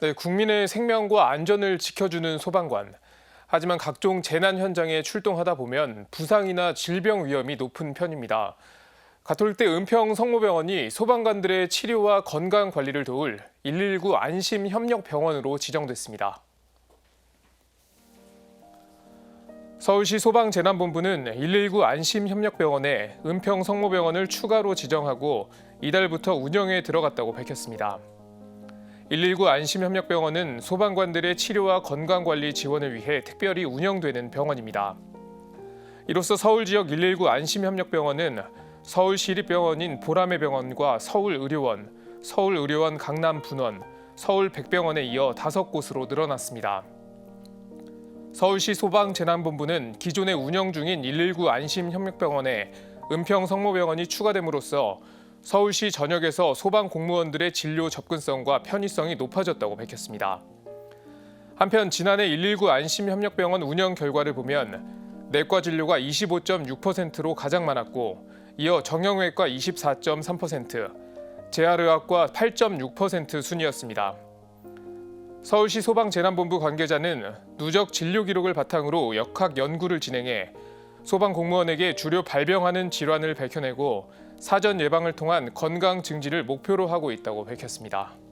네, 국민의 생명과 안전을 지켜주는 소방관. 하지만 각종 재난 현장에 출동하다 보면 부상이나 질병 위험이 높은 편입니다. 가톨릭대 은평 성모병원이 소방관들의 치료와 건강 관리를 도울 119 안심 협력 병원으로 지정됐습니다. 서울시 소방재난본부는 119 안심협력병원에 은평 성모병원을 추가로 지정하고 이달부터 운영에 들어갔다고 밝혔습니다. 119 안심협력병원은 소방관들의 치료와 건강관리 지원을 위해 특별히 운영되는 병원입니다. 이로써 서울 지역 119 안심협력병원은 서울시립병원인 보라매병원과 서울의료원, 서울의료원 강남분원, 서울백병원에 이어 다섯 곳으로 늘어났습니다. 서울시 소방재난본부는 기존에 운영 중인 119 안심협력병원에 은평 성모병원이 추가됨으로써 서울시 전역에서 소방 공무원들의 진료 접근성과 편의성이 높아졌다고 밝혔습니다. 한편 지난해 119 안심협력병원 운영 결과를 보면 내과 진료가 25.6%로 가장 많았고 이어 정형외과 24.3%, 재활의학과 8.6% 순이었습니다. 서울시 소방재난본부 관계자는 누적 진료 기록을 바탕으로 역학 연구를 진행해 소방 공무원에게 주로 발병하는 질환을 밝혀내고 사전 예방을 통한 건강 증진을 목표로 하고 있다고 밝혔습니다.